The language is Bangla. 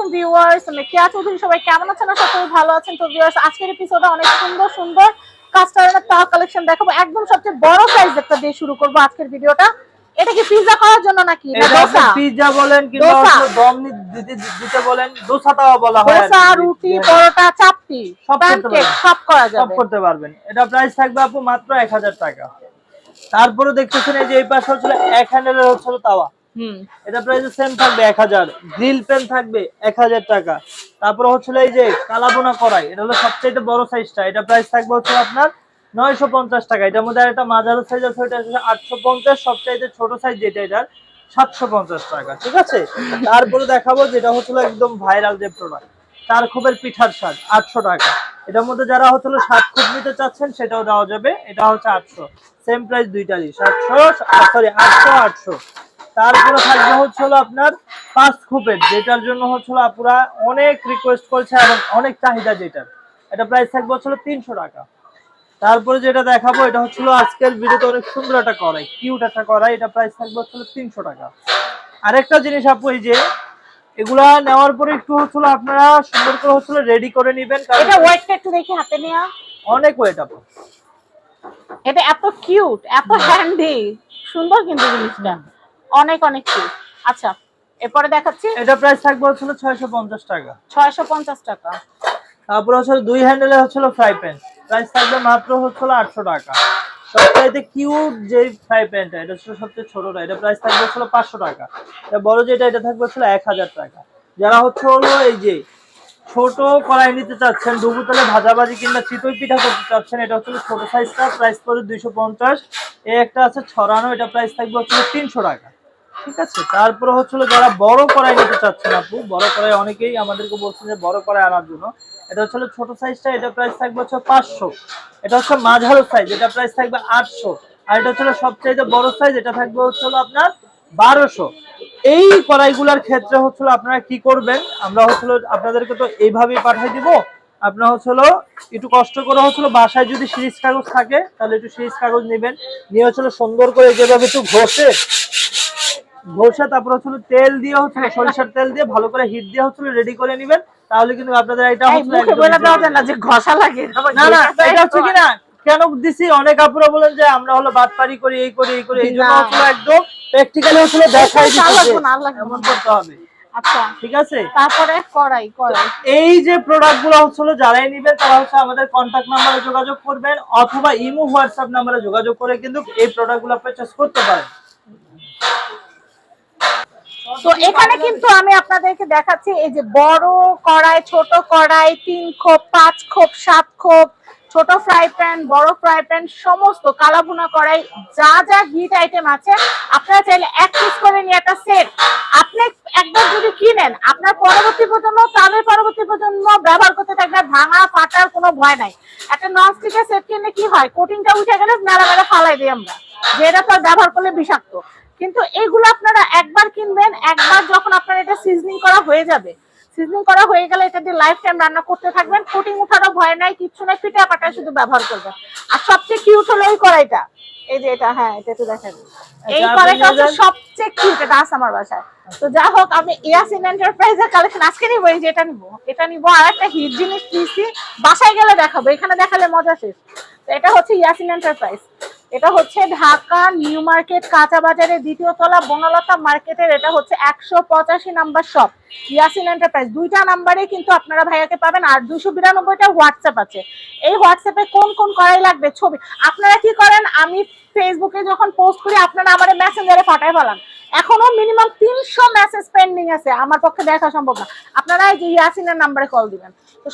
আলাইকুম ভিউয়ার্স আমি কেয়া চৌধুরী সবাই কেমন আছেন? আশা করি ভালো আছেন। তো ভিউয়ার্স আজকের এপিসোডে অনেক সুন্দর সুন্দর কালেকশন দেখাবো। একদম সবচেয়ে বড় সাইজ একটা দিয়ে শুরু করব আজকের ভিডিওটা। এটা কি করার জন্য নাকি? না দোসা পিৎজা বলেন কিংবা। দম দিতে দিতে বলেন দোসা তাওয়া বলা হয় দোসা রুটি পরোটা চাপটি প্যানকেক সব করা সব করতে পারবেন। এটা প্রাইস থাকবে আপু মাত্র এক হাজার টাকা। তারপরে দেখতেছেন এই যে এই পাশে হচ্ছিল এক হ্যান্ডেলের হচ্ছিল তাওয়া। এটা প্রাইস সেম থাকবে এক হাজার। গ্রিল পেন থাকবে এক হাজার টাকা। তারপরে হচ্ছিল এই যে কালাবোনা কড়াই, এটা হলো সবচেয়ে বড় সাইজটা এটা প্রাইস থাকবে হচ্ছে আপনার নয়শো পঞ্চাশ টাকা। এটার মধ্যে একটা মাঝারো সাইজ আছে হচ্ছে আটশো পঞ্চাশ, সবচাইতে ছোট সাইজ যেটা, এটার সাতশো পঞ্চাশ টাকা, ঠিক আছে? তারপরে দেখাবো যেটা হচ্ছিল একদম ভাইরাল যে প্রোডাক্ট চার খোপের পিঠার স্বাদ, আটশো টাকা। এটার মধ্যে যারা হচ্ছিল সাত খোপ নিতে চাচ্ছেন, সেটাও দেওয়া যাবে। এটা হচ্ছে আটশো। সেম প্রাইস দুইটারই সাতশো সরি আটশো আটশো। তারপরে থাকবে হচ্ছে হলো আপনার পাঁচ খোপের যেটার জন্য হচ্ছে হলো আপুরা অনেক রিকোয়েস্ট করছে এবং অনেক চাহিদা যেটার। এটা প্রাইস থাকবে হচ্ছে তিনশো টাকা। তারপরে যেটা দেখাবো এটা হচ্ছিল আজকের ভিডিওতে অনেক সুন্দর একটা কড়াই কিউট একটা কড়াই এটা প্রাইস থাকবে হচ্ছিল তিনশো টাকা। আরেকটা জিনিস আপু এই যে এগুলা নেওয়ার পরে একটু হচ্ছিল আপনারা সুন্দর করে হচ্ছিল রেডি করে নেবেন কারণ এটা ওয়েটটা একটু দেখি হাতে নেওয়া অনেক ওয়েট আপু। এটা এত কিউট এত হ্যান্ডি সুন্দর কিন্তু জিনিসটা। অনেক অনেক কিউট আচ্ছা এরপরে দেখাচ্ছি। এটা প্রাইস থাকবে হচ্ছিল ছয়শো পঞ্চাশ টাকা। ছয়শো পঞ্চাশ টাকা। তারপর হচ্ছে দুই হ্যান্ডেলে হচ্ছিল ফ্রাই প্যান প্রাইস থাকবে মাত্র হচ্ছিল আটশো টাকা। সবচাইতে কিউট যে ফ্রাই প্যানটা এটা হচ্ছে সবচেয়ে ছোটটা এটা প্রাইস থাকবে হচ্ছিল পাঁচশো টাকা। এটা বড় যেটা এটা থাকবে এক হাজার টাকা। যারা হচ্ছে হলো এই যে ছোট কড়াই নিতে চাচ্ছেন ডুবু তেলে ভাজাভাজি কিংবা চিতই পিঠা করতে চাচ্ছেন এটা হচ্ছে ছোট সাইজটা প্রাইস পড়ে দুইশো পঞ্চাশ। এ একটা আছে ছড়ানো এটা প্রাইস থাকবে হচ্ছে তিনশো টাকা। ঠিক আছে তারপরে হচ্ছিল যারা বড় কড়াই নিতে চাচ্ছেন আপু বড় কড়াই অনেকেই আমাদেরকে বলছেন যে বড় কড়াই আনার জন্য এটা হচ্ছে ছোট সাইজটা এটা প্রাইস থাকবে হচ্ছে পাঁচশো এটা হচ্ছে মাঝারো সাইজ এটা প্রাইস থাকবে আটশো আর এটা হচ্ছে সবচাইতে বড় সাইজ এটা থাকবে হচ্ছে আপনার বারোশো এই কড়াইগুলোর ক্ষেত্রে হচ্ছিল আপনারা কি করবেন আমরা হচ্ছিল আপনাদেরকে তো এইভাবেই পাঠাই দিব আপনার হচ্ছিল একটু কষ্ট করে হচ্ছিল বাসায় যদি সিরিজ কাগজ থাকে তাহলে একটু সিরিজ কাগজ নেবেন নিয়ে হচ্ছিল সুন্দর করে যেভাবে একটু ঘষে ঘষে তারপর হচ্ছিল তেল দিয়ে হচ্ছিল সরিষার তেল দিয়ে ভালো করে হিট দিয়ে হচ্ছিল রেডি করে নেবেন। তাহলে কিন্তু আপনাদের এটা বলে দেওয়া না যে ঘষা লাগে। না না এটা হচ্ছে কি না কেন দিছি? অনেক আপুরা বলেন যে আমরা হলো বাটপারি করি এই করি এই করি এই জন্য হচ্ছিল একদম প্র্যাকটিক্যালি হচ্ছিল দেখাই না। এমন করতে হবে। আচ্ছা ঠিক আছে? তারপরে কড়াই কড়াই। এই যে প্রোডাক্টগুলো হচ্ছিল যারাই নিবেন তারা হচ্ছে আমাদের কন্ট্যাক্ট নাম্বারে যোগাযোগ করবেন অথবা ইমো হোয়াটসঅ্যাপ নাম্বারে যোগাযোগ করে কিন্তু এই প্রোডাক্টগুলো পারচেস করতে পারেন। তো এখানে কিন্তু আমি আপনাদেরকে দেখাচ্ছি, এই যে বড় কড়াই, ছোট কড়াই, তিন খোপ, পাঁচ খোপ, সাত খোপ, ছোট ফ্রাই প্যান, বড় ফ্রাই প্যান, সমস্ত কালাভুনা কড়াই, যা যা হিট আইটেম আছে, আপনারা চাইলে এক পিস করে নিয়ে একটা সেট। আপনি একবার যদি কিনেন, আপনার পরবর্তী প্রজন্ম, তাদের পরবর্তী প্রজন্ম ব্যবহার করতে থাকবে ভাঙা, ফাটার কোনো ভয় নাই। একটা নন স্টিকের সেট কিনলে কি হয়? কোটিংটা উঠে গেলে মেলা মেলা ফালাই দিই আমরা, যেটা তো ব্যবহার করলে বিষাক্ত। কিন্তু এগুলো আপনারা একবার কিনবেন একবার যখন আপনার এটা সিজনিং করা হয়ে যাবে। সিজনিং করা হয়ে গেলে এটা দিয়ে লাইফ টাইম রান্না করতে থাকবেন। কোটিং উঠারও ভয় নাই কিচ্ছু নাই পিঠা পাটা শুধু ব্যবহার করবেন। আর সবচেয়ে কিউট হলো এই কড়াইটা। এই যে এটা হ্যাঁ এটা একটু দেখেন। এই কড়াইটা হচ্ছে সবচেয়ে কিউট এটা আছে আমার বাসায়। তো যা হোক আমি ইয়াসিন এন্টারপ্রাইজের কালেকশন আজকে নিবো এই যে এটা নিবো। এটা নিবো আর একটা হিট জিনিস নিয়েছি বাসায় গেলে দেখাবো এখানে দেখালে মজা শেষ। তো এটা হচ্ছে ইয়াসিন এন্টারপ্রাইজ এটা হচ্ছে ঢাকা, নিউ মার্কেট, কাঁচা বাজারের দ্বিতীয় তলা, বনলতা মার্কেটের এটা হচ্ছে একশো পঁচাশি নাম্বার শপ ইয়াসিন এন্টারপ্রাইজ দুইটা নাম্বারে কিন্তু আপনারা ভাইয়াকে পাবেন আর দুশো বিরানব্বইটা হোয়াটসঅ্যাপ আছে। এই হোয়াটসঅ্যাপে কোন কোন কড়াই লাগবে? ছবি। আপনারা কি করেন? আমি ফেসবুকে যখন পোস্ট করি, আপনারা আমার মেসেঞ্জারে পাঠায় ফেলান। এখনও মিনিমাম তিনশো মেসেজ পেন্ডিং আছে। আমার পক্ষে দেখা সম্ভব না। আপনারা এই যে ইয়াসিনের নাম্বারে কল দিবেন। তো